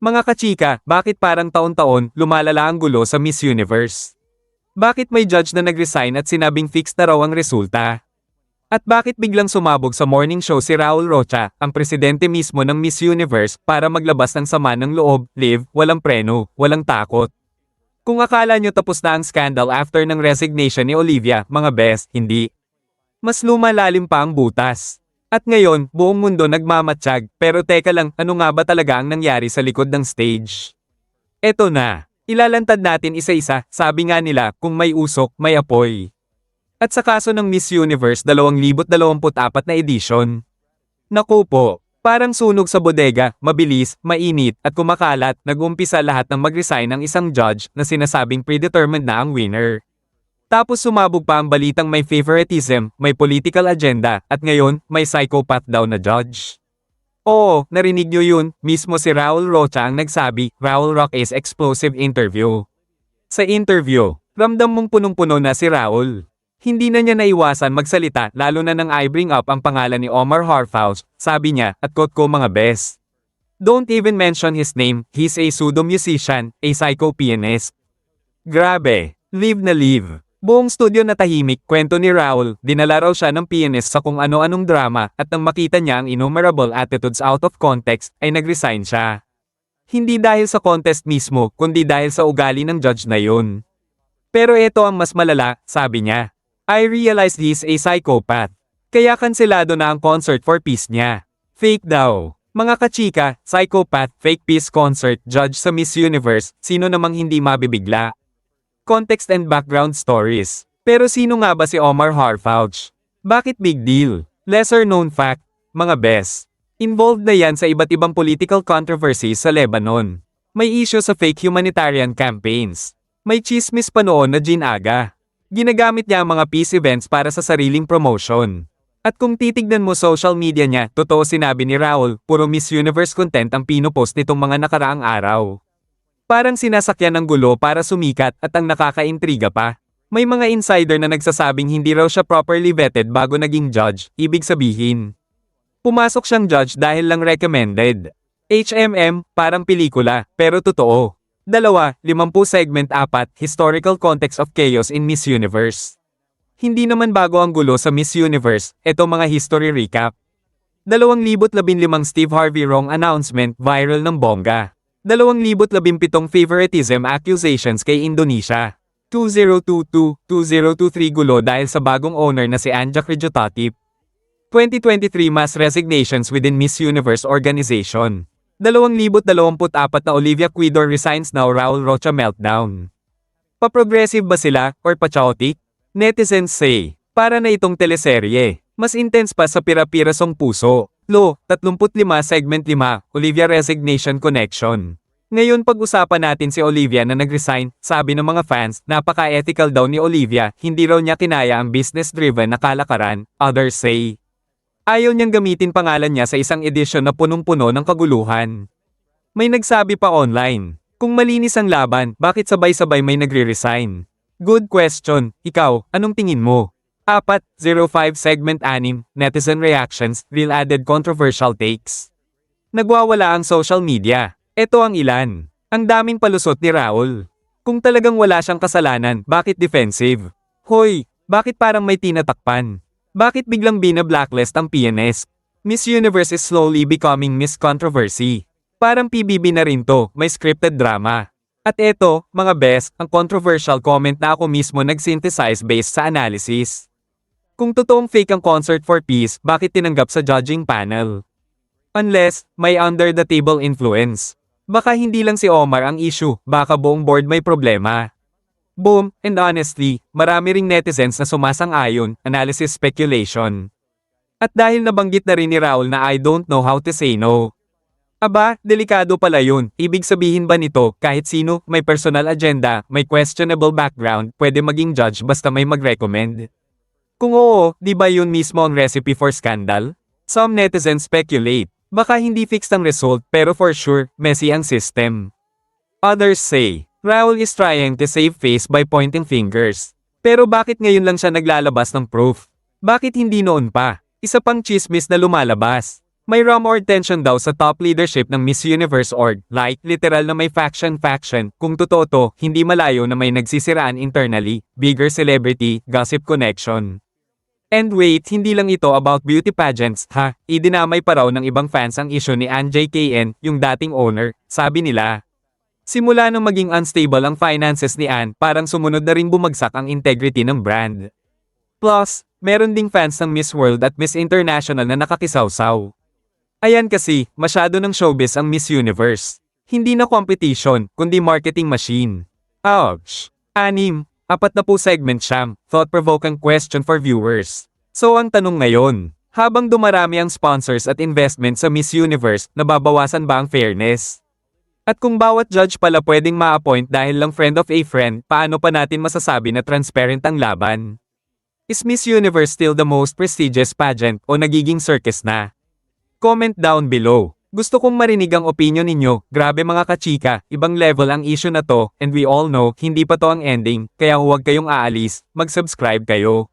Mga kachika, bakit parang taon-taon lumalala ang gulo sa Miss Universe? Bakit may judge na nag-resign at sinabing fixed na raw ang resulta? At bakit biglang sumabog sa morning show si Raul Rocha, ang presidente mismo ng Miss Universe, para maglabas ng sama ng loob, live, walang preno, walang takot? Kung akala nyo tapos na ang scandal after ng resignation ni Olivia, mga best, hindi. Mas lumalalim pa ang butas. At ngayon, buong mundo nagmamatsyag, pero teka lang, ano nga ba talaga ang nangyari sa likod ng stage? Eto na. Ilalantad natin isa-isa, sabi nga nila, kung may usok, may apoy. At sa kaso ng Miss Universe 2024 na edisyon. Naku po, parang sunog sa bodega, mabilis, mainit, at kumakalat, nag-umpisa lahat ng mag-resign ng isang judge na sinasabing predetermined na ang winner. Tapos sumabog pa ang balitang may favoritism, may political agenda, at ngayon, may psychopath daw na judge. Oo, narinig nyo yun, mismo si Raul Rocha ang nagsabi, Raul Rock is explosive interview. Sa interview, ramdam mong punong-puno na si Raul. Hindi na niya naiwasan magsalita lalo na nang I bring up ang pangalan ni Omar Harfouch, sabi niya, at quote ko mga best. Don't even mention his name, he's a pseudo-musician, a psycho pianist. Grabe, live na live. Buong studio na tahimik, kwento ni Raul, dinala raw siya ng pianist sa kung ano-anong drama at nang makita niya ang innumerable attitudes out of context, ay nag-resign siya. Hindi dahil sa contest mismo, kundi dahil sa ugali ng judge na yun. Pero ito ang mas malala, sabi niya. I realized he's a psychopath. Kaya kanselado na ang concert for peace niya. Fake daw. Mga kachika, psychopath, fake peace concert, judge sa Miss Universe, sino namang hindi mabibigla? Context and background stories. Pero sino nga ba si Omar Harfouch? Bakit big deal? Lesser known fact, mga best. Involved na yan sa iba't ibang political controversies sa Lebanon. May issue sa fake humanitarian campaigns. May chismis pa noon na Jean Aga. Ginagamit niya ang mga peace events para sa sariling promotion. At kung titignan mo social media niya, totoo sinabi ni Raul, puro Miss Universe content ang pinopost nitong mga nakaraang araw. Parang sinasakyan ng gulo para sumikat at ang nakakaintriga pa. May mga insider na nagsasabing hindi raw siya properly vetted bago naging judge, ibig sabihin. Pumasok siyang judge dahil lang recommended. HMM, parang pelikula, pero totoo. Dalawa, 50 segment apat, historical context of chaos in Miss Universe. Hindi naman bago ang gulo sa Miss Universe, eto mga history recap. 2015 Steve Harvey wrong announcement viral ng bongga. 2017 favoritism accusations kay Indonesia. 2022-2023 gulo dahil sa bagong owner na si Anja Krijotatip. 2023 mass resignations within Miss Universe organization. 2024 na Olivia Quidor resigns now Raul Rocha meltdown. Pa-progressive ba sila or pa-chaotic? Netizens say, para na itong teleserye. Mas intense pa sa pira-pirasong puso. Lo, 35 segment 5, Olivia Resignation Connection. Ngayon pag-usapan natin si Olivia na nag-resign, sabi ng mga fans, napaka-ethical daw ni Olivia, hindi raw niya kinaya ang business-driven na kalakaran, others say. Ayaw niyang gamitin pangalan niya sa isang edisyon na punong-puno ng kaguluhan. May nagsabi pa online, kung malinis ang laban, bakit sabay-sabay may nagre-resign? Good question, ikaw, anong tingin mo? 4, 05 segment 6, netizen reactions, real added controversial takes. Nagwawala ang social media. Ito ang ilan. Ang daming palusot ni Raul. Kung talagang wala siyang kasalanan, bakit defensive? Hoy, bakit parang may tinatakpan? Bakit biglang bina-blacklist ang PNS? Miss Universe is slowly becoming Miss Controversy. Parang PBB na rin to, may scripted drama. At eto, mga best, ang controversial comment na ako mismo nag-synthesize based sa analysis. Kung totoong fake ang concert for peace, bakit tinanggap sa judging panel? Unless, may under-the-table influence. Baka hindi lang si Omar ang issue, baka buong board may problema. Boom, and honestly, marami ring netizens na sumasang-ayon, analysis speculation. At dahil nabanggit na rin ni Raul na I don't know how to say no. Aba, delikado pala yun. Ibig sabihin ba nito, kahit sino, may personal agenda, may questionable background, pwede maging judge basta may mag-recommend? Kung oo, di ba yun mismo ang recipe for scandal? Some netizens speculate. Baka hindi fixed ang result pero for sure, messy ang system. Others say, Raul is trying to save face by pointing fingers. Pero bakit ngayon lang siya naglalabas ng proof? Bakit hindi noon pa? Isa pang chismis na lumalabas. May rumor tension daw sa top leadership ng Miss Universe org, like, literal na may faction-faction, kung totoo to, hindi malayo na may nagsisiraan internally, bigger celebrity, gossip connection. And wait, hindi lang ito about beauty pageants, ha? Idinamay pa raw ng ibang fans ang issue ni Ann JKN, yung dating owner, sabi nila. Simula nang maging unstable ang finances ni Ann, parang sumunod na rin bumagsak ang integrity ng brand. Plus, meron ding fans ng Miss World at Miss International na nakakisawsaw. Ayan kasi, masyado ng showbiz ang Miss Universe. Hindi na competition, kundi marketing machine. Ouch! Anim, apat na po segment siyam, thought-provoking question for viewers. So ang tanong ngayon, habang dumarami ang sponsors at investment sa Miss Universe, nababawasan ba ang fairness? At kung bawat judge pala pwedeng ma-appoint dahil lang friend of a friend, paano pa natin masasabi na transparent ang laban? Is Miss Universe still the most prestigious pageant o nagiging circus na? Comment down below. Gusto kong marinig ang opinion ninyo, grabe mga kachika, ibang level ang issue na to, and we all know, hindi pa to ang ending, kaya huwag kayong aalis, mag-subscribe kayo.